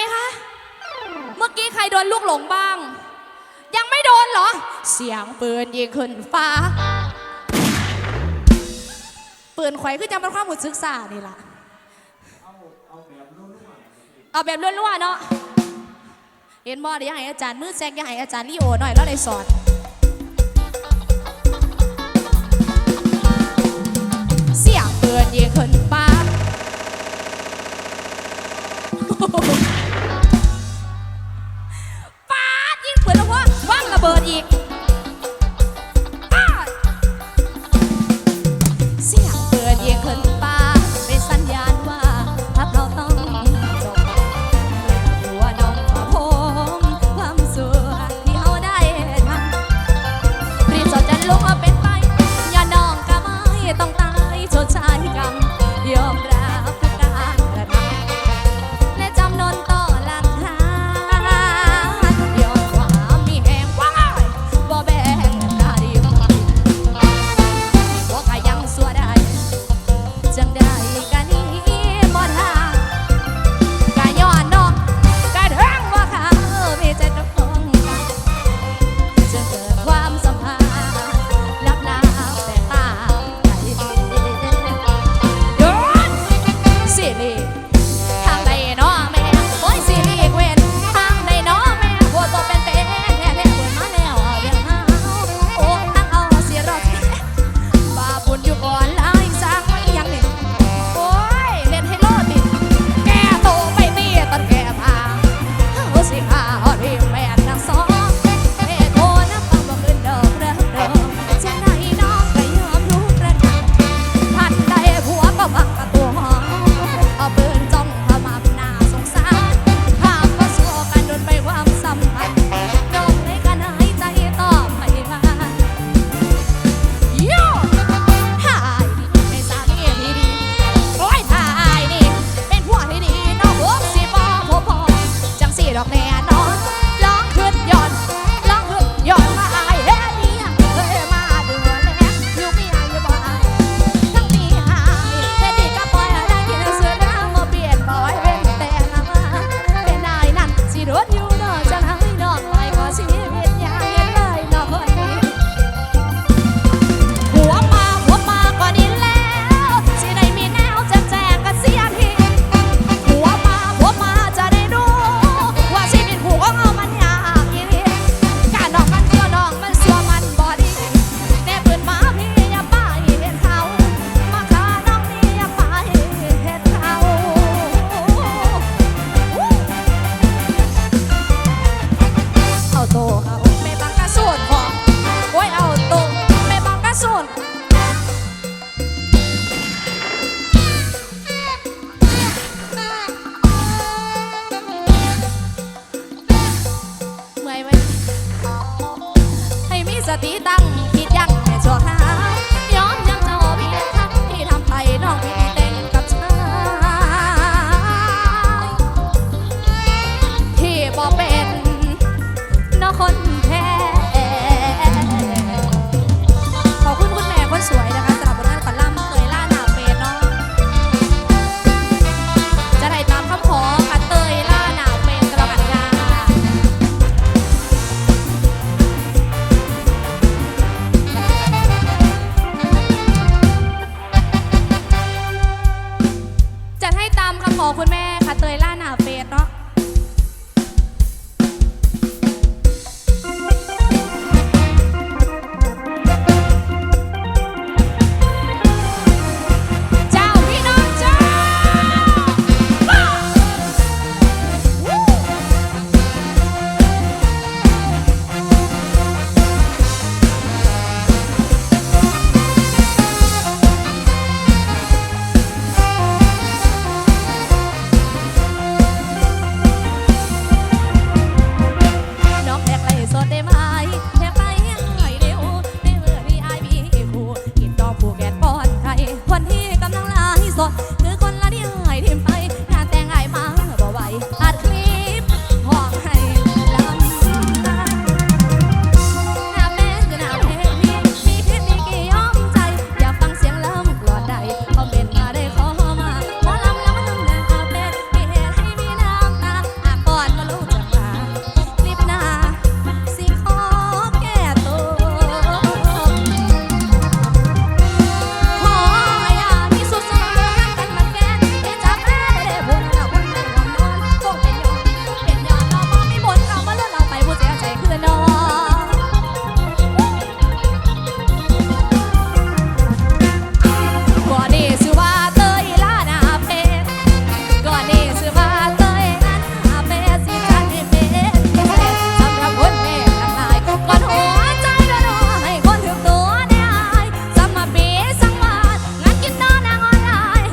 ไหมคะ เมื่อกี้ใครโดนลูกหลงบ้าง ยังไม่โดนเหรอ เสียงปืนยิงขึ้นฟ้า ปืนไขว้คือจำเป็นความหมุดศึกษานี่ล่ะ เอาแบบล้วนๆเนาะ เห็นบอดยังไงอาจารย์มือแซงยังไงอาจารย์ลีโอหน่อยแล้วในสอนเสียงปืนยิงขึ้นฟ้า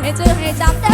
Itu.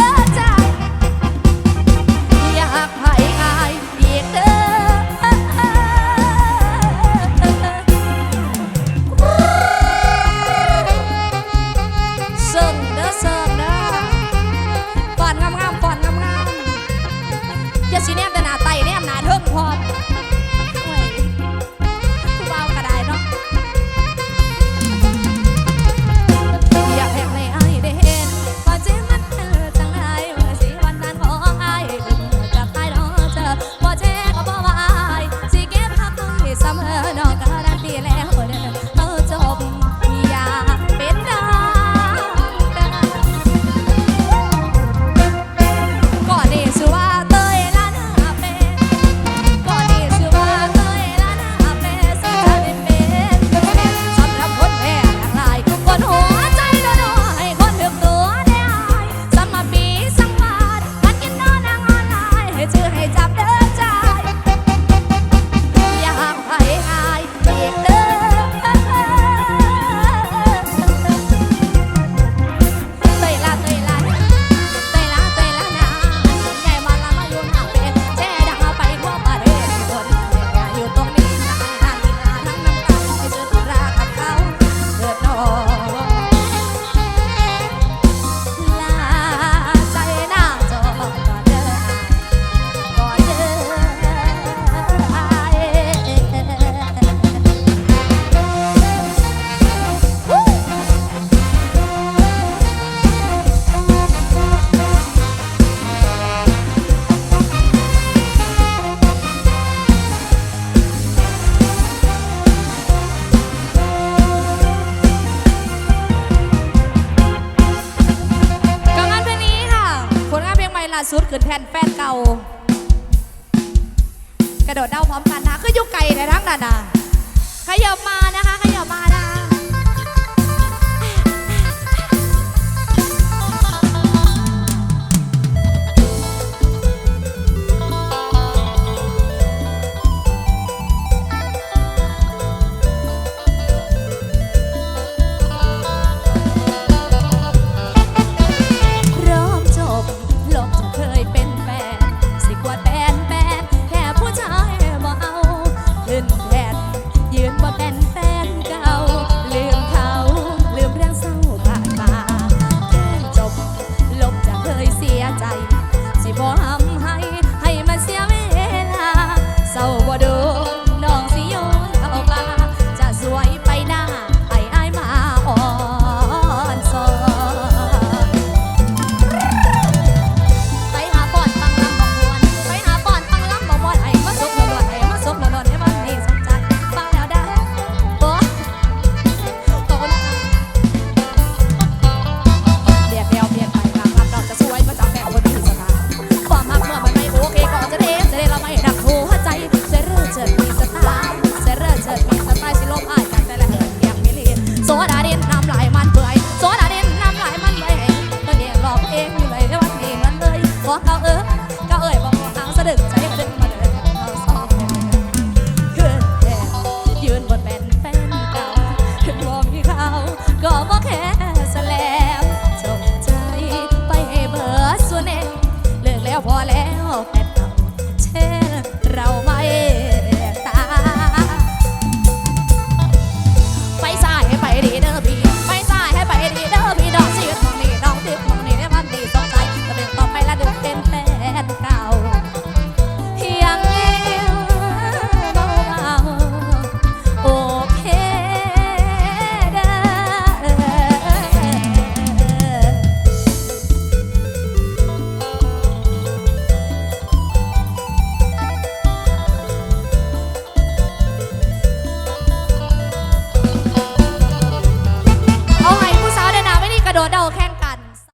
สุดขึ้นแทนแฟนเก่า กระโดดเด้าพร้อมกันนะคือยุไก่ในทั้งนั้นนะขยับมา